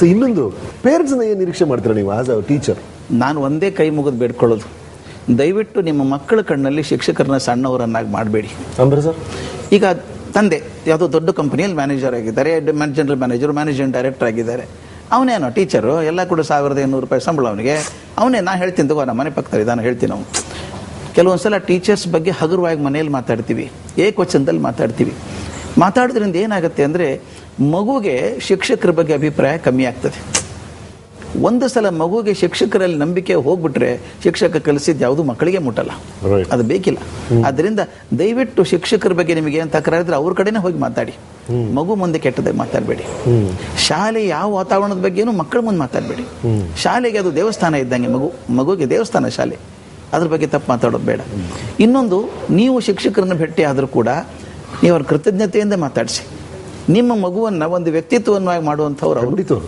So ಇನ್ನೊಂದು parents ಏನು ನಿರೀಕ್ಷೆ ಮಾಡ್ತೀರಾ ನೀವು ಆಸ್ ಅ ಟೀಚರ್ ನಾನು ಒಂದೇ ಕೈ ಮುಗಿದು ಬೇಡ್ಕೊಳ್ಳೋದು. ದಯವಿಟ್ಟು ನಿಮ್ಮ ಮಕ್ಕಳ ಕಣ್ಣಲ್ಲಿ ಶಿಕ್ಷಕರನ್ನ ಸಣ್ಣವರನ್ನಾಗಿ ಮಾಡಬೇಡಿ. ಅಂದ್ರೆ ಸರ್ ಈಗ ತಂದೆ ಯಾವುದೋ ದೊಡ್ಡ ಕಂಪನಿಯಲ್ಲಿ ಮ್ಯಾನೇಜರ್ ಆಗಿದ್ದಾರೆ ಜನರಲ್ ಮ್ಯಾನೇಜರ್ ಮ್ಯಾನೇಜಿಂಗ್ ಡೈರೆಕ್ಟರ್ ಆಗಿದ್ದಾರೆ. ಅವನೇನೋ ಟೀಚರು ಎಲ್ಲ ಕೂಡ ಸಾವಿರದ ಇನ್ನೂರು ರೂಪಾಯಿ ಸಂಬಳ ಅವನಿಗೆ. ಅವನೇ ನಾನು ಹೇಳ್ತೀನಿ ತಗೋ ನಮ್ಮ ಮನೆ ಪಕ್ಕದಲ್ಲಿ ನಾನು ಹೇಳ್ತೀನಿ ಅವನು. ಕೆಲವೊಂದು ಸಲ ಟೀಚರ್ಸ್ ಬಗ್ಗೆ ಹಗುರವಾಗಿ ಮನೆಯಲ್ಲಿ ಮಾತಾಡ್ತೀವಿ. ಏಕವಚನದಲ್ಲಿ ಮಾತಾಡ್ತೀವಿ. ಮಾತಾಡೋದ್ರಿಂದ ಏನಾಗುತ್ತೆ ಅಂದರೆ ಮಗುಗೆ ಶಿಕ್ಷಕರ ಬಗ್ಗೆ ಅಭಿಪ್ರಾಯ ಕಮ್ಮಿ ಆಗ್ತದೆ. ಒಂದು ಸಲ ಮಗುಗೆ ಶಿಕ್ಷಕರಲ್ಲಿ ನಂಬಿಕೆ ಹೋಗ್ಬಿಟ್ರೆ ಶಿಕ್ಷಕ ಕಲಿಸಿದ್ದು ಯಾವುದು ಮಕ್ಕಳಿಗೆ ಮುಟ್ಟಲ್ಲ. ಅದು ಬೇಕಿಲ್ಲ. ಅದರಿಂದ ದಯವಿಟ್ಟು ಶಿಕ್ಷಕರ ಬಗ್ಗೆ ನಿಮಗೆ ಏನು ತಕರಾರಿದ್ರೆ ಅವ್ರ ಕಡೆನೇ ಹೋಗಿ ಮಾತಾಡಿ. ಮಗು ಮುಂದೆ ಕೆಟ್ಟದಾಗ ಮಾತಾಡಬೇಡಿ. ಶಾಲೆ ಯಾವ ವಾತಾವರಣದ ಬಗ್ಗೆನೂ ಮಕ್ಕಳ ಮುಂದೆ ಮಾತಾಡಬೇಡಿ. ಶಾಲೆಗೆ ಅದು ದೇವಸ್ಥಾನ ಇದ್ದಂಗೆ ಮಗು ಮಗುಗೆ ದೇವಸ್ಥಾನ ಶಾಲೆ. ಅದ್ರ ಬಗ್ಗೆ ತಪ್ಪು ಮಾತಾಡೋದು ಬೇಡ. ಇನ್ನೊಂದು ನೀವು ಶಿಕ್ಷಕರನ್ನ ಭೇಟಿ ಆದರೂ ಕೂಡ ನೀವು ಅವ್ರ ಕೃತಜ್ಞತೆಯಿಂದ ಮಾತಾಡಿಸಿ. ನಿಮ್ಮ ಮಗುವನ್ನ ಒಂದು ವ್ಯಕ್ತಿತ್ವವನ್ನಾಗಿ ಮಾಡುವಂಥವ್ರು ಅವರು.